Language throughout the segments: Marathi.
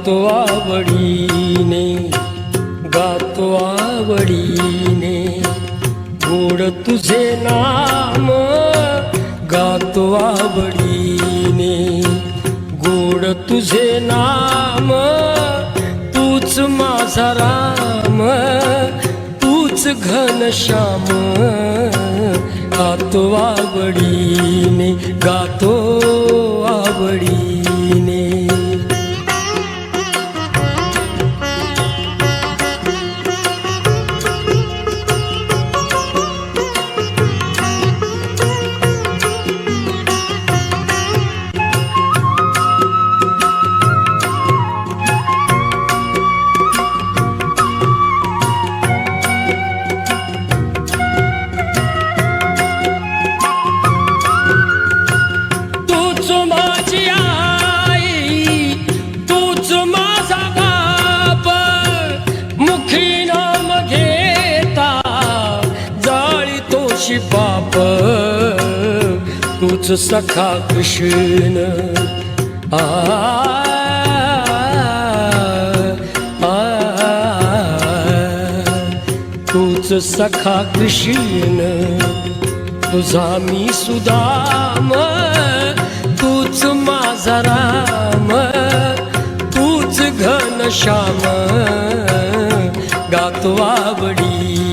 गातो आवडीने गातो आवडीने गोड तुझे नाम गातो आवडीने गोड तुझे नाम तूच माझा राम तूच घनश्याम गातो आवडीने गातो तूच सखा कृष्ण आ आ, तूच सखा कृष्ण तुझा मी सुदाम तूच माझा राम तूच घनश्याम गातो आवडी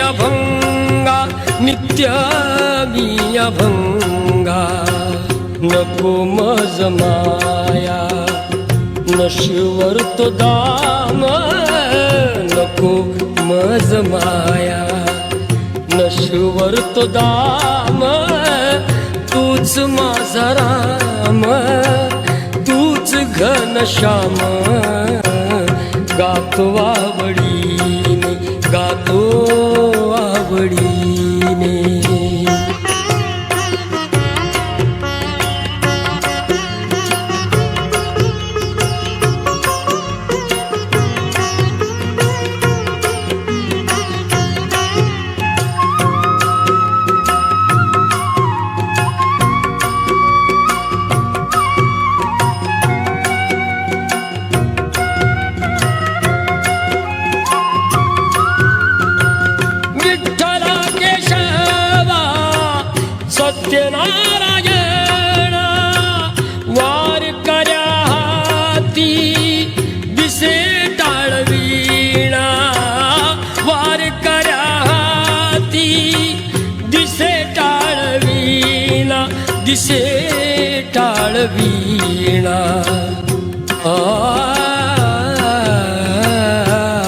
अभंगा नित्य मी अभंगा नको मज माया नशिवर तो दाम नको मज माया नशिवर तो दाम तूच माझा राम तूच घनश्याम गातो आवडीने ट वीणा? हा